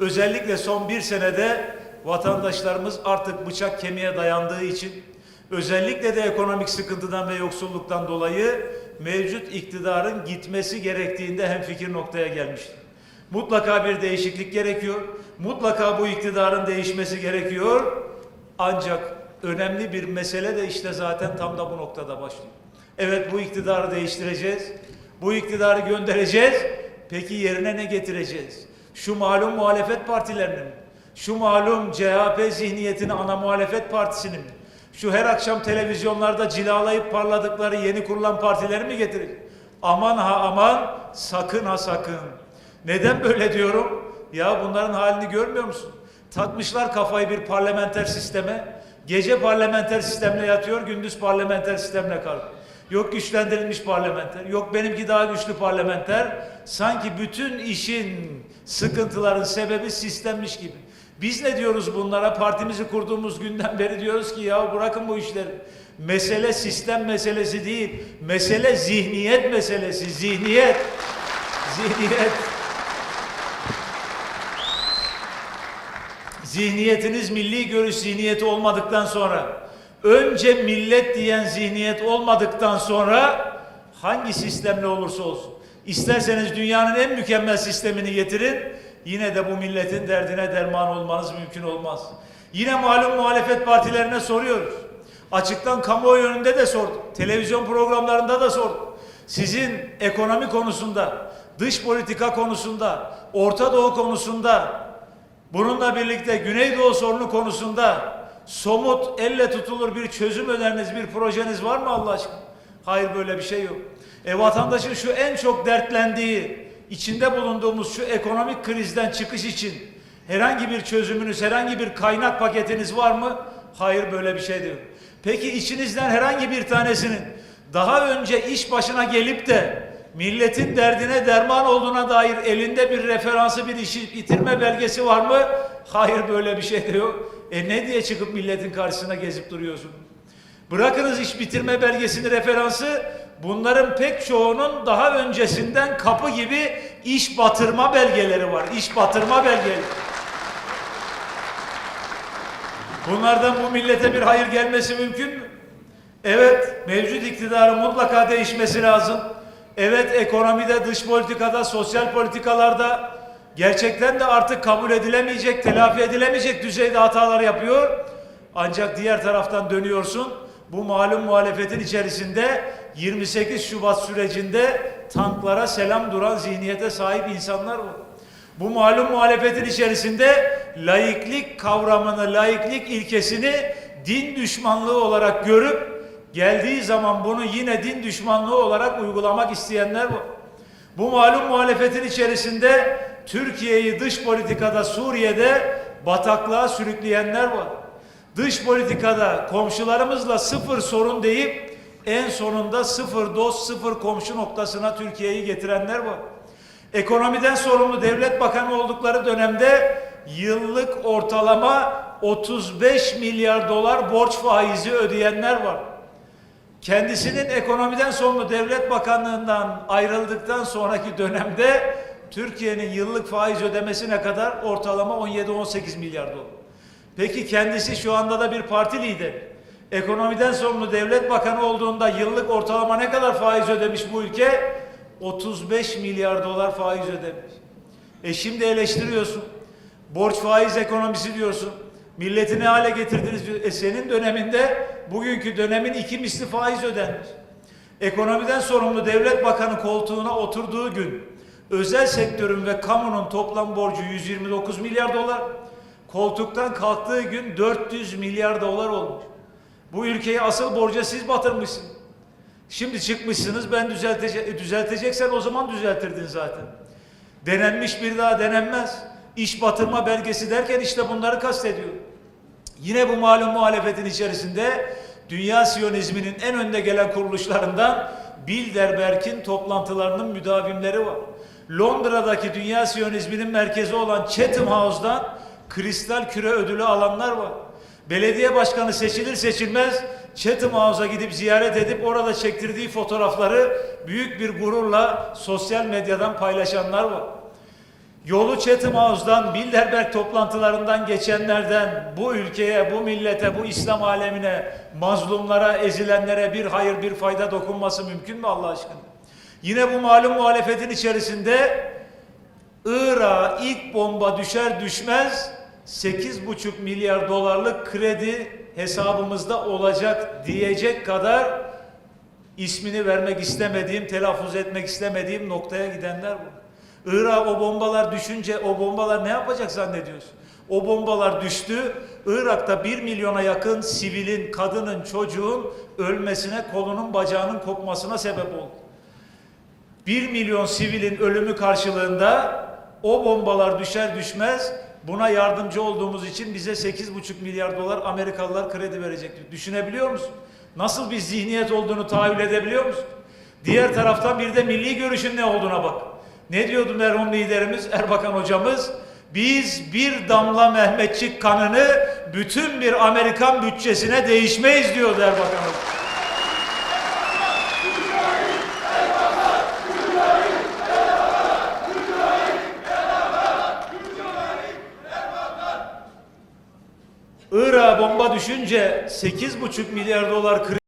Özellikle son bir senede vatandaşlarımız artık bıçak kemiğe dayandığı için özellikle de ekonomik sıkıntıdan ve yoksulluktan dolayı mevcut iktidarın gitmesi gerektiğinde hemfikir noktaya gelmiştir. Mutlaka bir değişiklik gerekiyor. Mutlaka bu iktidarın değişmesi gerekiyor. Ancak önemli bir mesele de işte zaten tam da bu noktada başlıyor. Evet bu iktidarı değiştireceğiz. Bu iktidarı göndereceğiz. Peki yerine ne getireceğiz? Şu malum muhalefet partilerinin? Şu malum CHP zihniyetini ana muhalefet partisinin? Şu her akşam televizyonlarda cilalayıp parladıkları yeni kurulan partileri mi getirir? Aman ha aman sakın ha sakın. Neden böyle diyorum? Ya bunların halini görmüyor musun? Takmışlar kafayı bir parlamenter sisteme. Gece parlamenter sistemle yatıyor, gündüz parlamenter sistemle kalkıyor. Yok güçlendirilmiş parlamenter, yok benimki daha güçlü parlamenter. Sanki bütün işin, sıkıntıların sebebi sistemmiş gibi. Biz ne diyoruz bunlara? Partimizi kurduğumuz günden beri diyoruz ki ya bırakın bu işleri. Mesele sistem meselesi değil. Mesele zihniyet meselesi. Zihniyet. Zihniyet. Zihniyetiniz milli görüş zihniyeti olmadıktan sonra önce millet diyen zihniyet olmadıktan sonra hangi sistemle olursa olsun isterseniz dünyanın en mükemmel sistemini getirin yine de bu milletin derdine derman olmanız mümkün olmaz. Yine malum muhalefet partilerine soruyoruz. Açıktan kamuoyu önünde de sorduk. Televizyon programlarında da sorduk. Sizin ekonomi konusunda, dış politika konusunda, Orta Doğu konusunda, bununla birlikte Güneydoğu sorunu konusunda somut, elle tutulur bir çözüm öneriniz, bir projeniz var mı Allah aşkına? Hayır böyle bir şey yok. E vatandaşın şu en çok dertlendiği, içinde bulunduğumuz şu ekonomik krizden çıkış için herhangi bir çözümünüz, herhangi bir kaynak paketiniz var mı? Hayır böyle bir şey değil. Peki içinizden herhangi bir tanesinin daha önce iş başına gelip de milletin derdine derman olduğuna dair elinde bir referansı bir işi bitirme belgesi var mı? Hayır böyle bir şey de yok. E ne diye çıkıp milletin karşısına gezip duruyorsun? Bırakınız iş bitirme belgesini referansı bunların pek çoğunun daha öncesinden kapı gibi iş batırma belgeleri var. İş batırma belgeleri. Bunlardan bu millete bir hayır gelmesi mümkün mü? Evet, mevcut iktidarın mutlaka değişmesi lazım. Evet, ekonomide, dış politikada, sosyal politikalarda gerçekten de artık kabul edilemeyecek, telafi edilemeyecek düzeyde hatalar yapıyor. Ancak diğer taraftan dönüyorsun, bu malum muhalefetin içerisinde 28 Şubat sürecinde tanklara selam duran zihniyete sahip insanlar var. Bu malum muhalefetin içerisinde laiklik kavramını, laiklik ilkesini din düşmanlığı olarak görüp geldiği zaman bunu yine din düşmanlığı olarak uygulamak isteyenler var. Bu malum muhalefetin içerisinde Türkiye'yi dış politikada Suriye'de bataklığa sürükleyenler var. Dış politikada komşularımızla sıfır sorun deyip en sonunda sıfır dost, sıfır komşu noktasına Türkiye'yi getirenler var. Ekonomiden sorumlu devlet bakanı oldukları dönemde yıllık ortalama 35 milyar dolar borç faizi ödeyenler var. Kendisinin ekonomiden sorumlu devlet bakanlığından ayrıldıktan sonraki dönemde Türkiye'nin yıllık faiz ödemesine kadar ortalama 17-18 milyar dolar. Peki kendisi şu anda da bir parti lideri. Ekonomiden sorumlu devlet bakanı olduğunda yıllık ortalama ne kadar faiz ödemiş bu ülke? 35 milyar dolar faiz ödemiş. E şimdi eleştiriyorsun. Borç faiz ekonomisi diyorsun. Milleti ne hale getirdiniz? diyor. E senin döneminde bugünkü dönemin iki misli faiz ödenmiş. Ekonomiden sorumlu devlet bakanı koltuğuna oturduğu gün özel sektörün ve kamunun toplam borcu 129 milyar dolar. Koltuktan kalktığı gün 400 milyar dolar olmuş. Bu ülkeyi asıl borca siz batırmışsınız. Şimdi çıkmışsınız ben düzeltecek, e, düzelteceksen o zaman düzeltirdin zaten. Denenmiş bir daha denenmez. İş batırma belgesi derken işte bunları kastediyor. Yine bu malum muhalefetin içerisinde dünya siyonizminin en önde gelen kuruluşlarından Bilderberg'in toplantılarının müdavimleri var. Londra'daki dünya siyonizminin merkezi olan Chatham House'dan kristal küre ödülü alanlar var. Belediye başkanı seçilir seçilmez Chatham House'a gidip ziyaret edip orada çektirdiği fotoğrafları büyük bir gururla sosyal medyadan paylaşanlar var. Yolu Chatham House'dan, Bilderberg toplantılarından geçenlerden bu ülkeye, bu millete, bu İslam alemine, mazlumlara, ezilenlere bir hayır, bir fayda dokunması mümkün mü Allah aşkına? Yine bu malum muhalefetin içerisinde Irak'a ilk bomba düşer düşmez 8,5 milyar dolarlık kredi hesabımızda olacak diyecek kadar ismini vermek istemediğim, telaffuz etmek istemediğim noktaya gidenler bu. Irak o bombalar düşünce o bombalar ne yapacak zannediyorsun? O bombalar düştü. Irak'ta bir milyona yakın sivilin, kadının, çocuğun ölmesine, kolunun, bacağının kopmasına sebep oldu. 1 milyon sivilin ölümü karşılığında o bombalar düşer düşmez buna yardımcı olduğumuz için bize 8,5 milyar dolar Amerikalılar kredi verecektir. Düşünebiliyor musun? Nasıl bir zihniyet olduğunu tahayyül edebiliyor musun? Diğer taraftan bir de milli görüşün ne olduğuna bak. Ne diyordu merhum liderimiz Erbakan hocamız? Biz bir damla Mehmetçik kanını bütün bir Amerikan bütçesine değişmeyiz diyordu Erbakan hoca. Irak'a bomba düşünce 8,5 milyar dolar kredi